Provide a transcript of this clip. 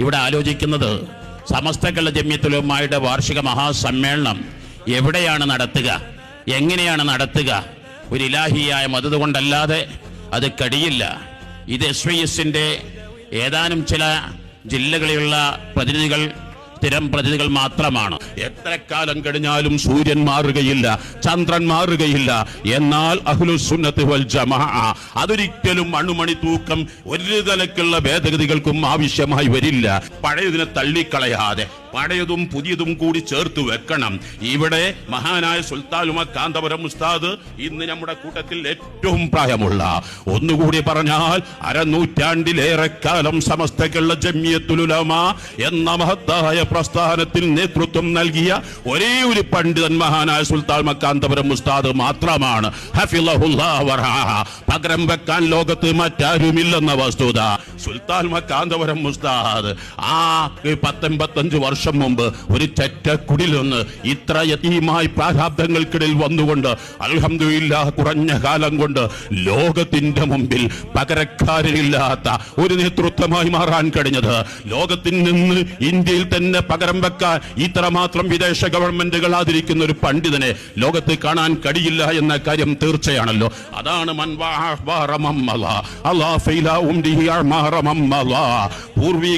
ഇവിടെ ആലോചിക്കുന്നത് സമസ്ത കേരള ജമ്യത്തുലമായുടെ വാർഷിക മഹാസമ്മേളനം എവിടെയാണ് നടത്തുക? എങ്ങനെയാണ് നടത്തുക? ഒരു ഇലാഹിയായ മതത് കൊണ്ടല്ലാതെ അത് കഴിയില്ല ഇത് എസ് വി എസിന്റെ ഏതാനും ചില ജില്ലകളിലുള്ള പ്രതിനിധികൾ സ്ഥിരം പ്രതിനിധികൾ മാത്രമാണ്. എത്ര കാലം കഴിഞ്ഞാലും സൂര്യൻ മാറുകയില്ല ചന്ദ്രൻ മാറുകയില്ല. എന്നാൽ അഹ്ലുസുന്നത്ത് വൽ ജമാ അതൊരിക്കലും അണുമണി തൂക്കം ഒരു തലക്കുള്ള ഭേദഗതികൾക്കും ആവശ്യമായി വരില്ല. പഴയതിനെ തള്ളിക്കളയാതെ പഴയതും പുതിയതും കൂടി ചേർത്ത് വെക്കണം. ഇവിടെ മഹാനായ സുൽത്താനുമ കാന്തപുരം ഉസ്താദ് ഇന്ന് നമ്മുടെ കൂട്ടത്തിൽ ഏറ്റവും പ്രായമുള്ള. ഒന്നുകൂടി പറഞ്ഞാൽ അരനൂറ്റാണ്ടിലേറെ കാലം സമസ്തക്കുള്ള ജമ്യത്തുലുലമ എന്ന മഹത്തായ പ്രസ്ഥാനത്തിൽ നേതൃത്വം നൽകിയ ഒരേ ഒരു പണ്ഡിതൻ മഹാനായ സുൽത്താൻ മക്കാന്തപുരം ഉസ്താദ് മാത്രമാണ്. പകരം വെക്കാൻ ലോകത്ത് മറ്റാരുമില്ലെന്ന വസ്തുത. സുൽത്താൻ മക്കാന്തപുരം ഉസ്താദ് ആ പത്തൊമ്പത്തഞ്ച് വർഷം മുമ്പ് ഒരു ചെറ്റക്കുടിൽ നിന്ന് ഇത്ര യതീമായി പ്രാരാബ്ദങ്ങൾക്കിടയിൽ വന്നുകൊണ്ട് അലഹമില്ല കുറഞ്ഞ കാലം കൊണ്ട് ലോകത്തിന്റെ മുമ്പിൽ പകരക്കാരില്ലാത്ത ഒരു നേതൃത്വമായി മാറാൻ കഴിഞ്ഞത്. ലോകത്തിൽ നിന്ന് ഇന്ത്യയിൽ തന്നെ പകരം വെക്കാൻ ഇത്രമാത്രം വിദേശ ഗവൺമെന്റുകൾ ആദരിക്കുന്ന ഒരു പണ്ഡിതനെ ലോകത്ത് കാണാൻ കഴിയില്ല എന്ന കാര്യം തീർച്ചയാണല്ലോ. അതാണ് പൂർവീക